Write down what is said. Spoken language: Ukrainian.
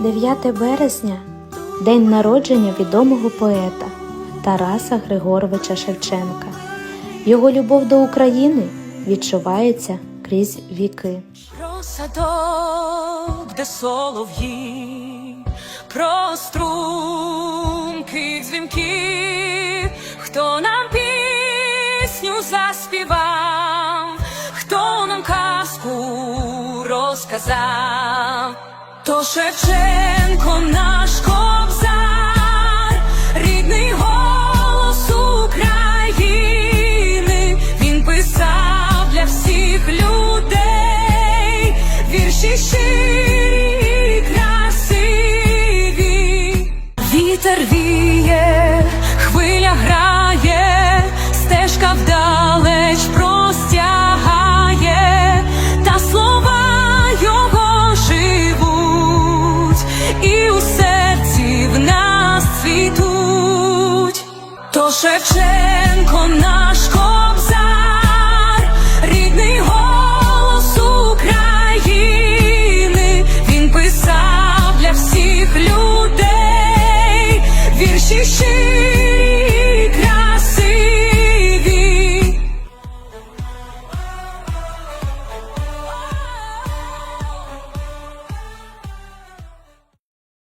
9 березня день народження відомого поета Тараса Григоровича Шевченка. Його любов до України відчувається крізь віки. Про садок, де солов'ї, про струмки дзвінки, хто нам пісню заспівав, хто нам казку розказав, то Шевченко наш кобзар, рідний голос України, він писав для всіх людей вірші щирі, Шевченко наш кобзар, рідний голос України, він писав для всіх людей вірші щирі.